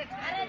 dejar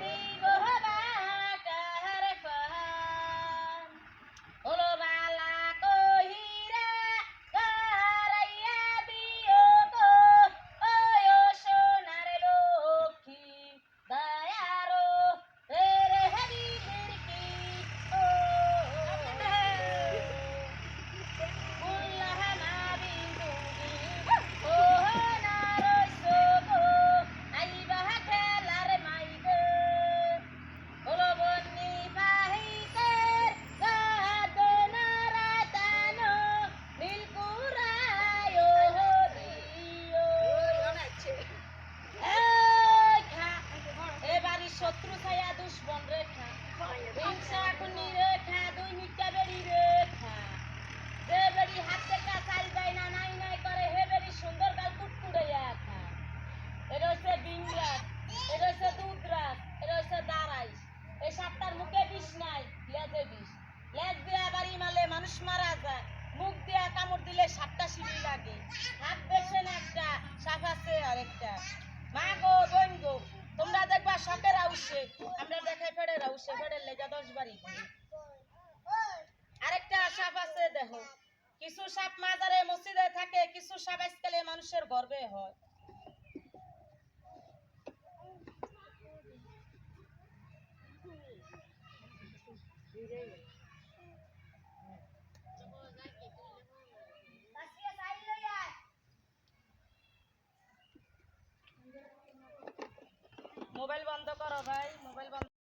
রাউসে আমরা সাপ আছে, দেখো। কিছু সাপ মাজারে মসজিদে থাকে, কিছু সাপ আজকালে মানুষের গর্বে হয়। Thank you. করো ভাই মোবাইল বন্ধ